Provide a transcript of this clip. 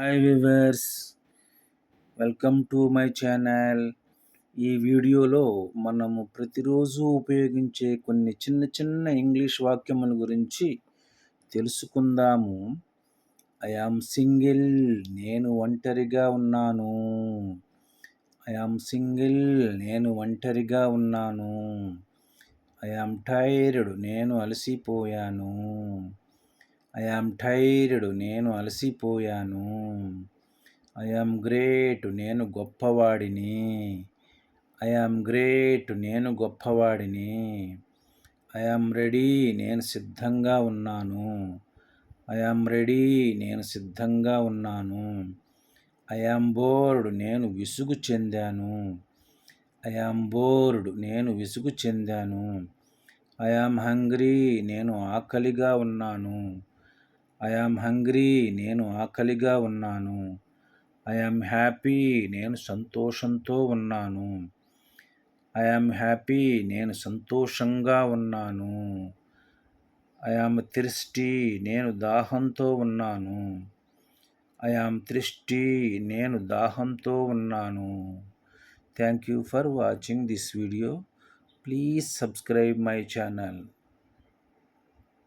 Hi viewers welcome to my channel ఈ వీడియోలో మనము ప్రతిరోజు ఉపయోగించే కొన్ని చిన్న చిన్న ఇంగ్లీష్ వాక్యముల గురించి తెలుసుకుందాము. ఐ ఆమ్ సింగిల్ నేను ఒంటరిగా ఉన్నాను. ఐ ఆమ్ సింగిల్ నేను ఒంటరిగా ఉన్నాను. ఐ ఆమ్ టైర్డ్ నేను అలసిపోయాను. ఐ యామ్ టైర్డ్ నేను అలసిపోయాను. ఐ యామ్ గ్రేట్ నేను గొప్పవాడిని. ఐ యామ్ గ్రేట్ నేను గొప్పవాడిని. ఐ ఆమ్ రెడీ నేను సిద్ధంగా ఉన్నాను. ఐ ఆమ్ రెడీ నేను సిద్ధంగా ఉన్నాను. ఐ బోర్డ్ నేను విసుగు చెందాను. ఐ బోర్డ్ నేను విసుగు చెందాను. ఐ యామ్ హంగ్రీ నేను ఆకలిగా ఉన్నాను. ఐ యామ్ హంగ్రీ నేను ఆకలిగా ఉన్నాను. ఐ యామ్ హ్యాపీ నేను సంతోషంతో ఉన్నాను. ఐ యామ్ హ్యాపీ నేను సంతోషంగా ఉన్నాను. ఐ యామ్ త్రిష్టి నేను దాహంతో ఉన్నాను. ఐ యామ్ త్రిష్టి నేను దాహంతో ఉన్నాను. Thank you for watching this video please subscribe my channel